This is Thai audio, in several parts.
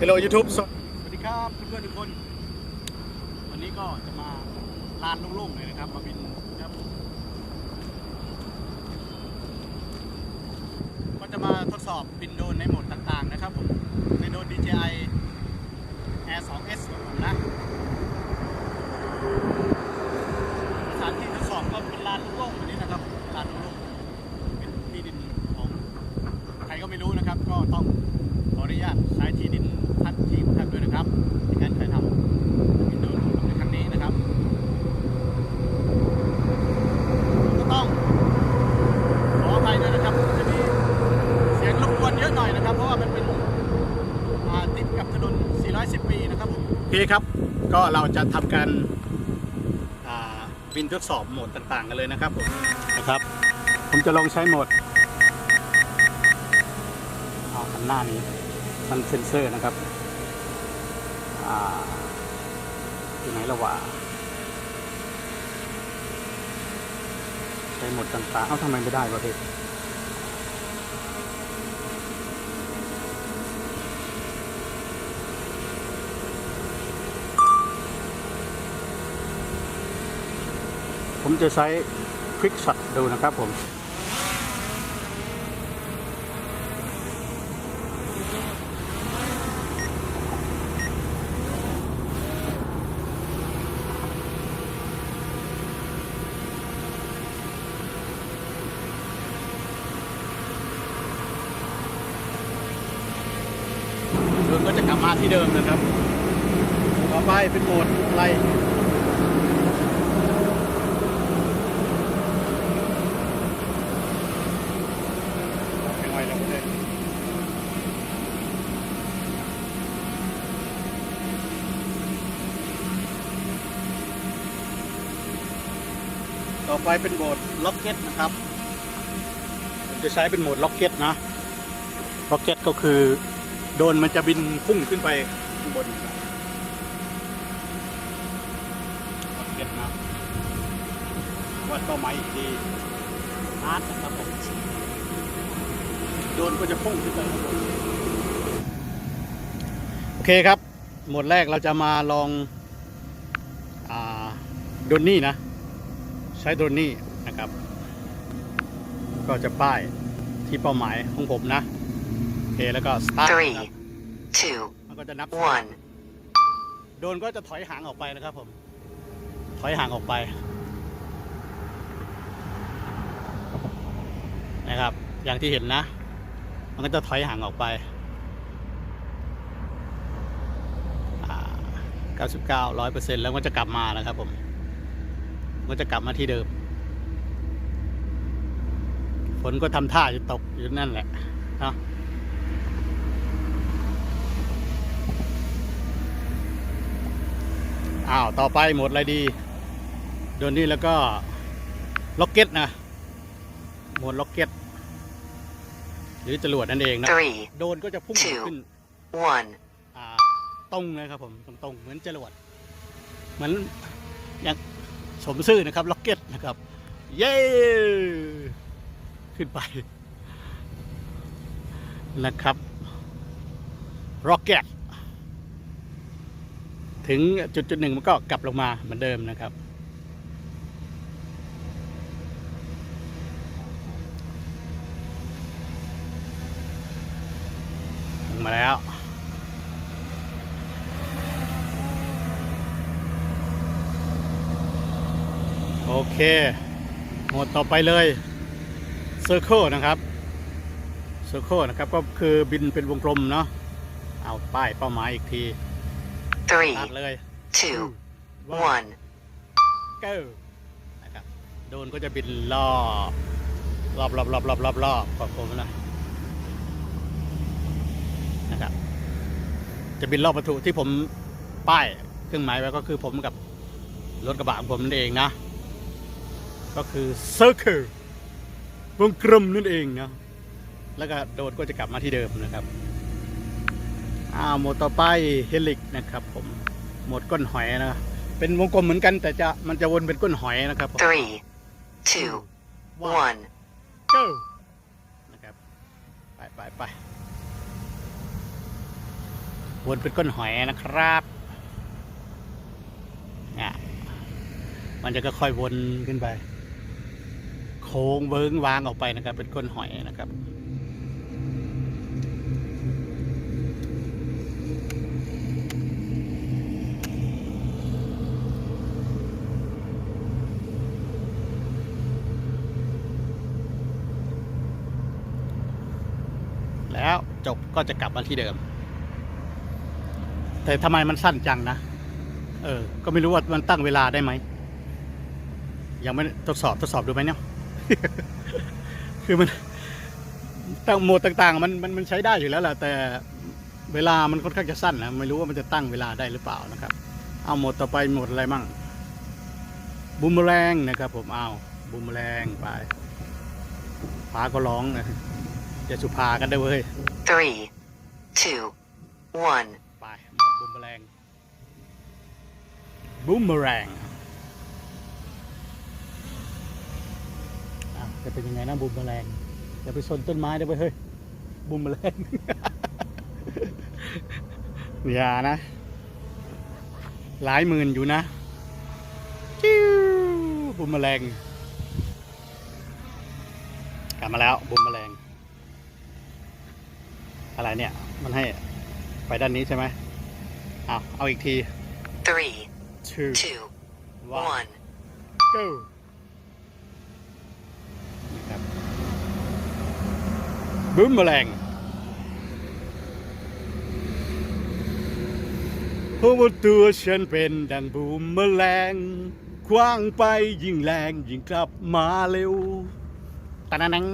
ฮัลโหลยูทูบสวัสดีครับเพื่อนๆทุกคน วันนี้ก็จะมาลานโล่งๆเลยนะครับ มาบินครับ ก็จะมาทดสอบบินโดนในโหมดต่างๆนะครับผมในโดน DJI Air 2S ของผมนะสถานที่ทดสอบก็เป็นลานโล่งๆแบบนี้นะครับลานโล่งๆเป็นที่ดินของใครก็ไม่รู้นะครับ ก็ต้องขออนุญาตใช้ที่ดินท่านทีมท่านด้วยนะครับในการถ่ายทำบินโดรนของผมในครั้งนี้นะครับ ก็ต้องขออภัยด้วยนะครับจะมีเสียงรบกวนเยอะหน่อยนะครับ เพราะว่ามันเป็นอ่าติดกับถนน 410 ปีนะครับผม โอ เคครับ ก็เราจะทำการบินทดสอบโหมดต่างๆ กันเลยนะครับผมนะครับ ผมจะลองใช้โหมดเอาอันหน้านี้ มันเซ็นเซอร์นะครับออยู่ไหนละวะใช้โหมดต่างๆ เอ้าทำไมไม่ได้วะพี่ ผมจะใช้คลิกช็อตดูนะครับผมเดินก็จะกลับมาที่เดิมนะครับ ต่อไปเป็นโหมดไล่ไม่ไหวแล้วเลย ต่อไปเป็นโหมดล็อกเก็ตนะครับ จะใช้เป็นโหมดล็อกเก็ตนะ ล็อกเก็ตก็คือโดนมันจะบินพุ่งขึ้นไปข้างบนล็อกเก็ตนะวัดเป้าหมายอีกทีอาร์ตนะครับผม โดรนก็จะพุ่งขึ้นไปข้างบนโอเคครับ หมวดแรกเราจะมาลองอาโดรนนี่นะ ใช้โดรนนี่นะครับ ก็จะป้ายที่เป้าหมายของผมนะ โอเค แล้วก็สตาร์ท Three, two, มันก็จะนับ one. โดนก็จะถอยห่างออกไปนะครับผม ถอยห่างออกไปนะครับ อย่างที่เห็นนะ มันก็จะถอยห่างออกไปอ่า99 100%แล้วมันจะกลับมานะครับผมมันก็จะกลับมาที่เดิม ฝนก็ทำท่าจะตกอยู่นั่นแหละเนาะอ้าว ต่อไปหมดอะไรดีโดนนี่แล้วก็ล็อกเก็ตนะ หมดล็อกเก็ต หรือจรวดนั่นเองนะ Three, โดนก็จะพุ่ง Two ขึ้น one. อ่าตรงเลยครับผมตรงๆเหมือนจรวด เหมือนอย่างสมซื่อนะครับล็อกเก็ตนะครับ เย้ ขึ้นไป นะครับร็อกเก็ตถึงจุดจุดหนึ่งมันก็กลับลงมาเหมือนเดิมนะครับ มาแล้ว โอเคหมวดต่อไปเลย Circle นะครับ Circle นะครับก็คือบินเป็นวงกลมเนาะเอาป้ายเป้าหมายอีกที Three, ตัดเลย two, one. เก้านะครับโดรนก็จะบินรอบรอบรอบรอบรอบรอบรอบขอบผมนะ นะครับ จะบินรอบวัตถุที่ผมป้ายเครื่องหมายไว้ก็คือผมกับรถกระบะของผมนั่นเองนะ ก็คือ circle วงกลมนั่นเองนะแล้วก็โดรนก็จะกลับมาที่เดิมนะครับอ่าโหมดต่อไปเฮลิกนะครับ ผมโหมดก้นหอยนะเป็นวงกลมเหมือนกันแต่จะมันจะวนเป็นก้นหอยนะครับผม Three, two, one. go นะครับ ไปไปไป วนเป็นก้นหอยนะครับเนี่ยมันจะก็ค่อยวนขึ้นไป โค้งเวิ้งวางออกไปนะครับ เป็นก้นหอยนะครับแล้วจบก็จะกลับมาที่เดิม แต่ทำไมมันสั้นจังนะ เออ ก็ไม่รู้ว่ามันตั้งเวลาได้ไหม ยังไม่ทดสอบทดสอบดูไหมเนี่ย คือมันตั้งโหมดต่างๆ มันมันมันใช้ได้อยู่แล้วแหละแต่เวลามันค่อนข้างจะสั้นนะไม่รู้ว่ามันจะตั้งเวลาได้หรือเปล่านะครับ เอาโหมดต่อไปโหมดอะไรมั่งบูมแรงนะครับผมเอาบูมแรงไปฟ้าก็ร้องนะจะสุภากันได้เว้ย Three, two, one. ไปหมดบูมแรง บูมแรงจะเป็นยังไงนะบูมแรงอย่าไปชนต้นไม้ได้เว้ยเฮ้ยบูมแรงอย่านะ หลายหมื่นอยู่นะจิ้วบูมแรงกลับมาแล้วบูมแรงอะไรเนี่ย มันให้ไปด้านนี้ใช่ไหมเอาเอาอีกที Three, two two, one one. go นี่ครับบูมแมลงเพราะว่าตัวฉันเป็นดังบูมแมลงคว้างไปยิ่งแรงยิ่งกลับมาเร็วตะนัง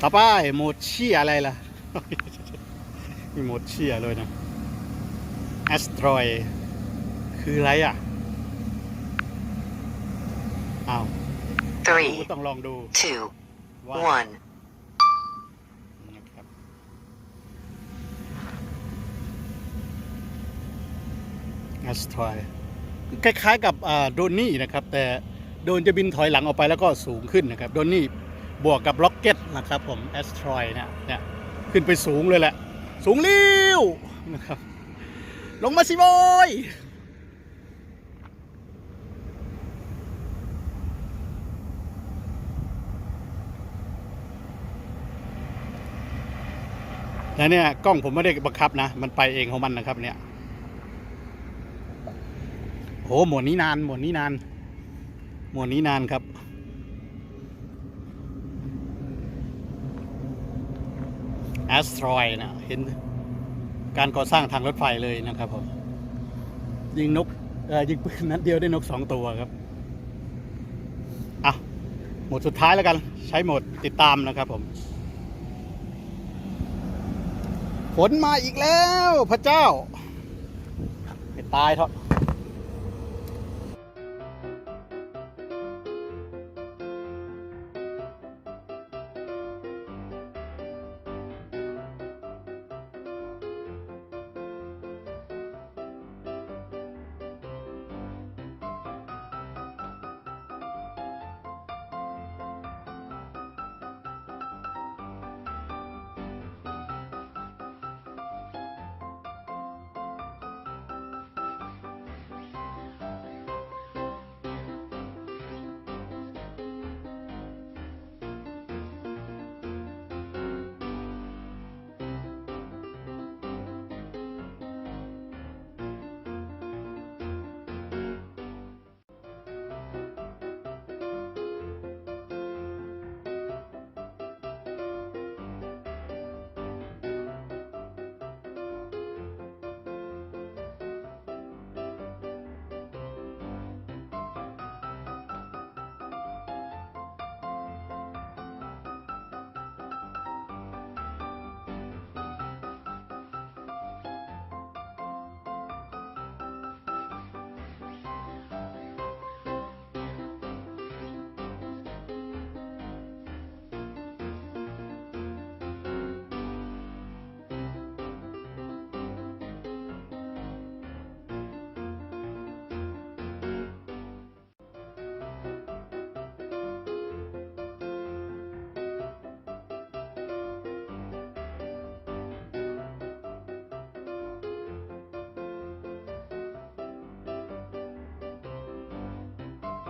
ต่อไปโหมดเชียอะไรล่ะ มีโหมดเชียเลยนะแอสตรอยคืออะไรอะอ้าว Three, ต้องลองดู two, ว่า one. นะครับแอสตรอยคล้ายๆกับอ่าโดนี่นะครับ แต่โดนจะบินถอยหลังออกไปแล้วก็สูงขึ้นนะครับ โดนี่บวกกับล็อกเก็ตนะครับผมแอสตรอยเนี่ยเนี่ยขึ้นไปสูงเลยแหละ สูงเลี้วนะครับ ลงมาสิโบยแล้วเนี่ยกล้องผมไม่ได้บังคับนะ มันไปเองของมันนะครับเนี่ยโหหมวดนี้นานหมวดนี้นานหมวดนี้นานครับ แอสทรอยนะเห็นการก่อสร้างทางรถไฟเลยนะครับผมยิงนกเออยิงปืนนัดเดียวได้นกสองตัวครับอะโหมดสุดท้ายแล้วกัน ใช้โหมดติดตามนะครับผมฝนมาอีกแล้วพระเจ้าให้ตายเถอะ